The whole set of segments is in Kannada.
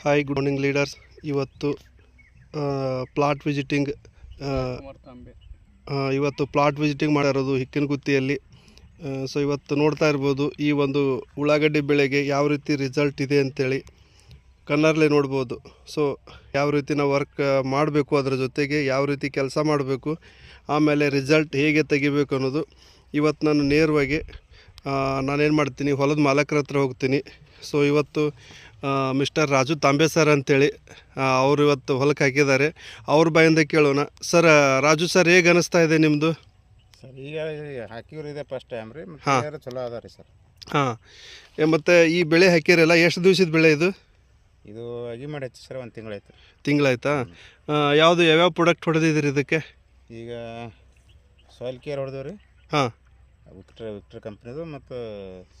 ಹಾಯ್ ಗುಡ್ ಮಾರ್ನಿಂಗ್ ಲೀಡರ್ಸ್ ಇವತ್ತು ಪ್ಲಾಟ್ ವಿಸಿಟಿಂಗ್ ಇವತ್ತು ಪ್ಲಾಟ್ ವಿಸಿಟಿಂಗ್ ಮಾಡಿರೋದು ಹಿಕ್ಕನಗುತ್ತಿಯಲ್ಲಿ ಸೊ ಇವತ್ತು ನೋಡ್ತಾ ಇರ್ಬೋದು, ಈ ಒಂದು ಉಳ್ಳಾಗಡ್ಡಿ ಬೆಳೆಗೆ ಯಾವ ರೀತಿ ರಿಸಲ್ಟ್ ಇದೆ ಅಂತೇಳಿ. ಕನ್ನರ್ಲೆ ನೋಡ್ಬೋದು. ಸೊ ಯಾವ ರೀತಿ ನಾವು ವರ್ಕ್ ಮಾಡಬೇಕು, ಅದರ ಜೊತೆಗೆ ಯಾವ ರೀತಿ ಕೆಲಸ ಮಾಡಬೇಕು, ಆಮೇಲೆ ರಿಸಲ್ಟ್ ಹೇಗೆ ತೆಗಿಬೇಕು ಅನ್ನೋದು ಇವತ್ತು ನಾನು ನೇರವಾಗಿ ನಾನೇನು ಮಾಡ್ತೀನಿ, ಹೊಲದ ಮಾಲಕರ ಹತ್ರ ಹೋಗ್ತೀನಿ. ಸೊ ಇವತ್ತು ಮಿಸ್ಟರ್ ರಾಜು ತಾಂಬೆ ಸರ್ ಅಂತೇಳಿ ಅವರು ಇವತ್ತು ಹೊಲಕ್ಕೆ ಹಾಕಿದ್ದಾರೆ. ಅವ್ರ ಬಾಯಿಂದ ಕೇಳೋಣ. ಸರ್ ರಾಜು ಸರ್ ಹೇಗೆ ಅನಿಸ್ತಾ ಇದೆ ನಿಮ್ಮದು ಸರ್ ಈಗ ಹಾಕಿವ್ರು ಇದೆ ಫಸ್ಟ್ ಟೈಮ್ ರೀ ಚಲೋ ಅದ ರೀ ಸರ್. ಹಾಂ. ಮತ್ತು ಈ ಬೆಳೆ ಹಾಕಿರಲ್ಲ ಎಷ್ಟು ದಿವಸದ ಬೆಳೆ ಇದು? ಇದು ಅಗಿ ಮಾಡಿ ಹಚ್ಚಿ ಸರ್ ಒಂದು ತಿಂಗಳಾಯ್ತು. ತಿಂಗಳಾಯ್ತಾ? ಯಾವುದು ಯಾವ್ಯಾವ ಪ್ರಾಡಕ್ಟ್ ಹೊಡೆದಿದ್ದೀರಿ ಇದಕ್ಕೆ? ಈಗ ಸಾಯಿಲ್ ಕೇರ್ ಹೊಡೆದವ್ರಿ. ಹಾಂ. ವಿಕ್ಟ್ರ್ ವಿಕ್ಟರ್ ಕಂಪ್ನಿದು ಮತ್ತು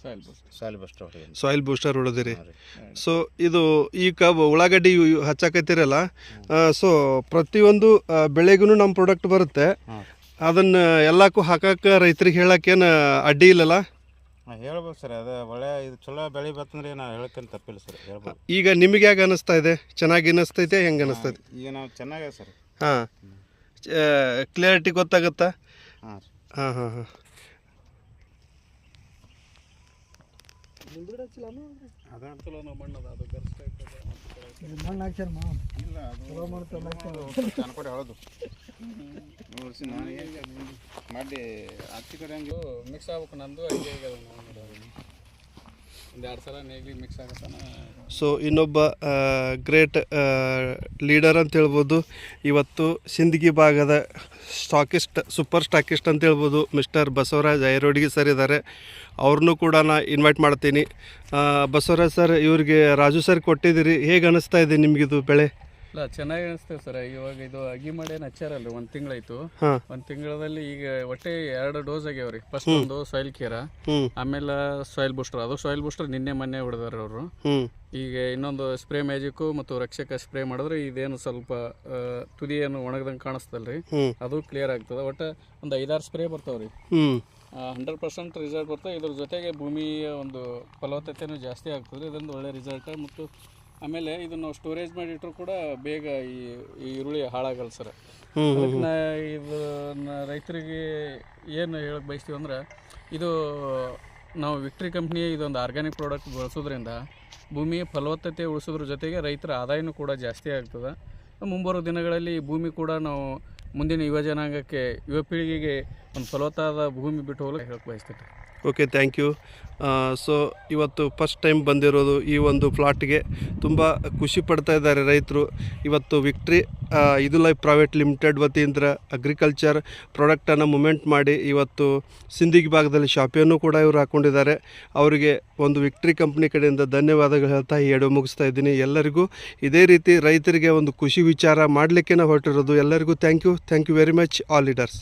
ಸಾಯಿಲ್ ಬೂಸ್ಟರ್ ಸಾಯಿಲ್ ಬೂಸ್ಟರ್ ಹೊಡೆದೇವೆ ಸಾಯಿಲ್ ಬೂಸ್ಟರ್ ಹೊಡೆದಿರಿ. ರೀ. ಸೊ ಇದು ಈ ಕಬ್ ಉಳ್ಳಾಗಡ್ಡಿ ಹಚ್ಚಾಕೈತಿರಲ್ಲ ಹಚ್ಚಾಕತ್ತೀರಲ್ಲ ಸೊ ಪ್ರತಿಯೊಂದು ಬೆಳೆಗೂ ನಮ್ಮ ಪ್ರಾಡಕ್ಟ್ ಬರುತ್ತೆ. ಹಾಂ ಅದನ್ನು ಎಲ್ಲಕ್ಕೂ ಹಾಕಕ್ಕೆ ರೈತರಿಗೆ ಹೇಳಕ್ಕೇನು ಅಡ್ಡಿ ಇಲ್ಲಲ್ಲ? ಹಾಂ ಹೇಳ್ಬೋದು ಸರ್ ಅದು ಒಳ್ಳೆ ಇದು ಚಲೋ ಬೆಳೆ ಬರ್ತಂದ್ರೆ ನಾವು ಹೇಳಕ್ಕಂತ ತಪ್ಪಿಲ್ಲ ಸರ್ ಹೇಳ್ಬೋದು. ಈಗ ನಿಮಗೆ ಹೇಗೆ ಅನಿಸ್ತಾ ಇದೆ? ಚೆನ್ನಾಗಿ ಅನಿಸ್ತೈತೆ ಹೆಂಗೆ ಅನಿಸ್ತೈತೆ? ಈಗ ನಾವು ಚೆನ್ನಾಗಿದೆ ಸರ್. ಹಾಂ. ಕ್ಲಿಯರಿಟಿ ಗೊತ್ತಾಗುತ್ತಾ? ಹಾಂ ರೀ. ಹಾಂ ಹಾಂ ಹಾಂ. ಅದ ಚಲೋ ನಾವು ಮಣ್ಣದ ಅದು ಗರಿಷ್ಠ ಇಲ್ಲ ಅದು ಅನ್ಕೊಡಿ ಹೇಳೋದು ನಾನು ಏನು ಮಾಡಿ ಹಚ್ಚಿ ಕಡೆ ಹಂಗೆ. ಮಿಕ್ಸ್ ಆಗ್ಬೇಕು ನಂದು ಒಂದು ಸೊ ಇನ್ನೊಬ್ಬ ಗ್ರೇಟ್ ಲೀಡರ್ ಅಂತ ಹೇಳ್ಬೋದು. ಇವತ್ತು ಸಿಂದಗಿ ಭಾಗದ ಸ್ಟಾಕಿಸ್ಟ್ ಸೂಪರ್ ಸ್ಟಾಕಿಸ್ಟ್ ಅಂತ ಹೇಳ್ಬೋದು. ಮಿಸ್ಟರ್ ಬಸವರಾಜ್ ಐರೋಡಿಗೆ ಸರ್ ಇದ್ದಾರೆ ಅವ್ರನ್ನೂ ಕೂಡ ನಾ ಇನ್ವೈಟ್ ಮಾಡ್ತೀನಿ. ಬಸವರಾಜ್ ಸರ್ ಇವ್ರಿಗೆ ರಾಜು ಸರ್ ಕೊಟ್ಟಿದ್ದೀರಿ. ಹೇಗೆ ಅನಿಸ್ತಾ ಇದೆ ನಿಮಗಿದು ಬೆಳೆ? ಇಲ್ಲ ಚೆನ್ನಾಗಿ ಅನಿಸ್ತೇವೆ ಸರ್. ಇವಾಗ ಇದು ಅಗಿ ಮಾಡಿ ಏನು ಒಂದ್ ತಿಂಗಳಾಯ್ತು. ಒಂದ್ ತಿಂಗಳಲ್ಲಿ ಈಗ ಒಟ್ಟೆ ಎರಡು ಡೋಸ್ ಆಗ್ಯಾವ ರೀ ಫಸ್ಟ್ ಒಂದು ಸಾಯಿಲ್ ಕೇರ ಆಮೇಲೆ ಸಾಯಿಲ್ ಬೂಸ್ಟರ್ ಅದು ಸಾಯಿಲ್ ಬೂಸ್ಟರ್ ನಿನ್ನೆ ಮೊನ್ನೆ ಹೊಡೆದಾರ ಅವರು. ಈಗ ಇನ್ನೊಂದು ಸ್ಪ್ರೇ ಮ್ಯಾಜಿಕ್ ಮತ್ತು ರಕ್ಷಕ ಸ್ಪ್ರೇ ಮಾಡಿದ್ರೆ ಇದೇನು ಸ್ವಲ್ಪ ತುದಿಯನ್ನು ತುದಿ ಏನು ಒಣಗ್ದಂಗೆ ಕಾಣಿಸ್ತಲ್ಲ ಅದು ಕ್ಲಿಯರ್ ಆಗ್ತದೆ. ಒಟ್ಟ ಒಂದು ಐದಾರು ಸ್ಪ್ರೇ ಬರ್ತಾವ್ರಿ. ಹಂಡ್ರೆಡ್ ಪರ್ಸೆಂಟ್ ರಿಸಲ್ಟ್ ಬರ್ತದೆ ಇದ್ರ ಜೊತೆಗೆ ಭೂಮಿಯ ಒಂದು ಫಲವತ್ತತೆನೂ ಜಾಸ್ತಿ ಆಗ್ತದೆ ಇದೊಂದು ಒಳ್ಳೆ ರಿಸಲ್ಟ್ ಮತ್ತು ಆಮೇಲೆ ಇದನ್ನ ನಾವು ಸ್ಟೋರೇಜ್ ಮಾಡಿಟ್ರು ಕೂಡ ಬೇಗ ಈ ಈ ಈರುಳ್ಳಿ ಹಾಳಾಗಲ್ಲ ಸರ್ ಹ್ಞೂ ಅದಕ್ಕೆ ನಾ ಇದು ರೈತರಿಗೆ ಏನು ಹೇಳಕ್ಕೆ ಬಯಸ್ತೀವಿ ಅಂದ್ರೆ ಇದು ನಾವು ವಿಕ್ಟ್ರಿ ಕಂಪ್ನಿ ಇದೊಂದು ಆರ್ಗ್ಯಾನಿಕ್ ಪ್ರಾಡಕ್ಟ್ ಬಳಸೋದ್ರಿಂದ ಭೂಮಿಯ ಫಲವತ್ತತೆ ಉಳಿಸೋದ್ರ ಜೊತೆಗೆ ರೈತರ ಆದಾಯನೂ ಕೂಡ ಜಾಸ್ತಿ ಆಗ್ತದೆ. ಮುಂಬರುವ ದಿನಗಳಲ್ಲಿ ಈ ಭೂಮಿ ಕೂಡ ನಾವು ಮುಂದಿನ ಯುವ ಜನಾಂಗಕ್ಕೆ ಯುವ ಪೀಳಿಗೆಗೆ ಒಂದು ಫಲವತ್ತಾದ ಭೂಮಿ ಬಿಟ್ಟು ಹೋಗಲು ಹೇಳಕ್ಕೆ ಬಯಸ್ತೀನಿ. ಓಕೆ ಥ್ಯಾಂಕ್ ಯು ಸೊ ಇವತ್ತು ಫಸ್ಟ್ ಟೈಮ್ ಬಂದಿರೋದು ಈ ಒಂದು ಫ್ಲಾಟ್ಗೆ ತುಂಬ ಖುಷಿ ಪಡ್ತಾ ಇದ್ದಾರೆ ರೈತರು. ಇವತ್ತು ವಿಕ್ಟ್ರಿ ಇದು ಲೈಫ್ ಪ್ರೈವೇಟ್ ಲಿಮಿಟೆಡ್ ವತಿಯಿಂದ ಅಗ್ರಿಕಲ್ಚರ್ ಪ್ರಾಡಕ್ಟನ್ನು ಮೂಮೆಂಟ್ ಮಾಡಿ ಇವತ್ತು ಸಿಂಧಿಗೆ ಭಾಗದಲ್ಲಿ ಶಾಪಿಯನ್ನು ಕೂಡ ಇವರು ಹಾಕ್ಕೊಂಡಿದ್ದಾರೆ ಅವರಿಗೆ ಒಂದು ವಿಕ್ಟ್ರಿ ಕಂಪ್ನಿ ಕಡೆಯಿಂದ ಧನ್ಯವಾದಗಳು ಹೇಳ್ತಾ ಈ ಎಡೆ ಮುಗಿಸ್ತಾ ಇದ್ದೀನಿ. ಎಲ್ಲರಿಗೂ ಇದೇ ರೀತಿ ರೈತರಿಗೆ ಒಂದು ಖುಷಿ ವಿಚಾರ ಮಾಡಲಿಕ್ಕೆ ನಾವು ಹೊರಟಿರೋದು. ಎಲ್ಲರಿಗೂ thank you thank you very much all leaders